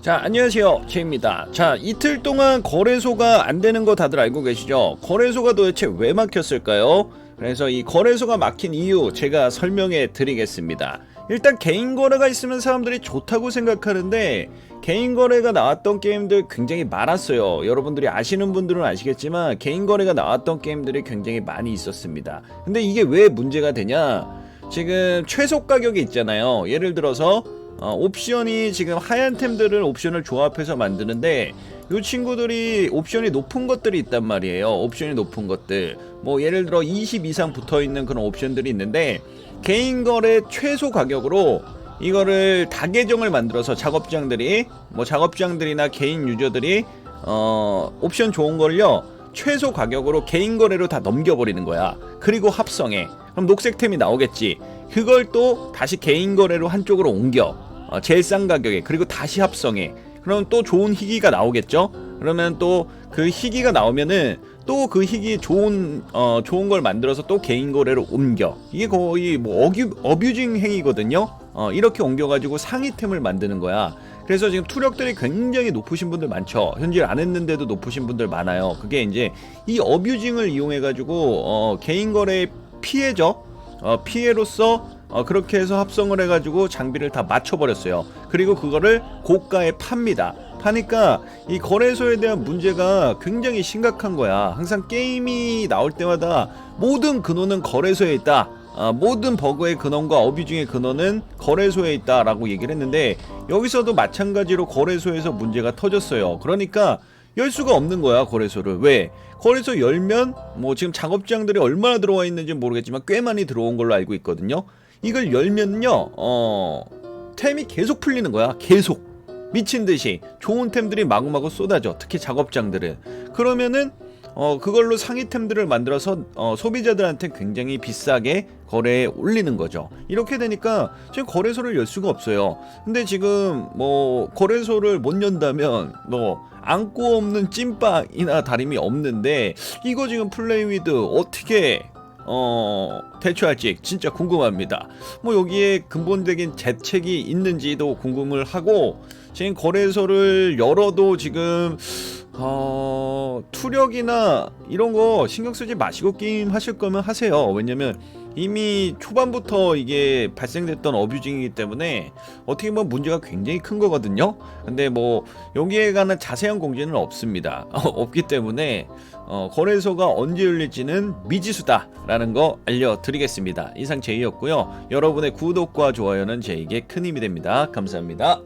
자 안녕하세요. 최입니다. 자 이틀 동안 거래소가 안 되는 거 다들 알고 계시죠? 거래소가 도대체 왜 막혔을까요? 그래서 이 거래소가 막힌 이유 제가 설명해 드리겠습니다. 일단 개인 거래가 있으면 사람들이 좋다고 생각하는데 개인 거래가 나왔던 게임들 굉장히 많았어요. 여러분들이 아시는 분들은 아시겠지만 개인 거래가 나왔던 게임들이 굉장히 많이 있었습니다. 근데 이게 왜 문제가 되냐? 지금 최소 가격이 있잖아요. 예를 들어서 어, 옵션이 지금 하얀 템들을 옵션을 조합해서 만드는데 이 친구들이 옵션이 높은 것들이 있단 말이에요. 옵션이 높은 것들. 뭐 예를 들어 20 이상 붙어 있는 그런 옵션들이 있는데 개인 거래 최소 가격으로 이거를 다계정을 만들어서 작업장들이 뭐 작업장들이나 개인 유저들이 어 옵션 좋은 걸요 최소 가격으로 개인 거래로 다 넘겨버리는 거야. 그리고 합성해. 그럼 녹색템이 나오겠지. 그걸 또 다시 개인 거래로 한쪽으로 옮겨. 어, 제일 싼 가격에 그리고 다시 합성해. 그럼 또 좋은 희귀가 나오겠죠? 그러면 또 그 희귀가 나오면은 또 그 희귀 좋은 어 좋은 걸 만들어서 또 개인 거래로 옮겨. 이게 거의 뭐 어규, 어뷰징 행위거든요? 어 이렇게 옮겨가지고 상위템을 만드는 거야. 그래서 지금 투력들이 굉장히 높으신 분들 많죠? 현질 안 했는데도 높으신 분들 많아요. 그게 이제 이 어뷰징을 이용해 가지고 어 개인 거래 피해죠? 어 피해로서 어, 그렇게 해서 합성을 해가지고 장비를 다 맞춰버렸어요. 그리고 그거를 고가에 팝니다. 파니까 이 거래소에 대한 문제가 굉장히 심각한 거야. 항상 게임이 나올 때마다 모든 근원은 거래소에 있다. 아, 모든 버그의 근원과 어뷰징의 근원은 거래소에 있다라고 얘기를 했는데 여기서도 마찬가지로 거래소에서 문제가 터졌어요. 그러니까 열 수가 없는 거야 거래소를 왜 거래소 열면 뭐 지금 작업장들이 얼마나 들어와 있는지 모르겠지만 꽤 많이 들어온 걸로 알고 있거든요 이걸 열면요 어 템이 계속 풀리는 거야. 계속. 미친 듯이. 좋은 템들이 마구마구 쏟아져. 특히 작업장들은. 그러면은 어 그걸로 상위템들을 만들어서 어, 소비자들한테 굉장히 비싸게 거래에 올리는 거죠. 이렇게 되니까 지금 거래소를 열 수가 없어요. 근데 지금 뭐 거래소를 못 연다면 뭐 안고 없는 찐빵이나 다름이 없는데 이거 지금 플레이위드 어떻게 어 대처할지 진짜 궁금합니다. 뭐 여기에 근본적인 대책이 있는지도 궁금을 하고 지금 거래소를 열어도 지금 어 투력이나 이런 거 신경 쓰지 마시고 게임 하실 거면 하세요. 왜냐면 이미 초반부터 이게 발생됐던 어뷰징이기 때문에 어떻게 보면 문제가 굉장히 큰 거거든요. 근데 뭐 여기에 관한 자세한 공지는 없습니다. 없기 때문에 어, 거래소가 언제 열릴지는 미지수다라는 거 알려드리겠습니다. 이상 제이였고요. 여러분의 구독과 좋아요는 제에게 큰 힘이 됩니다. 감사합니다.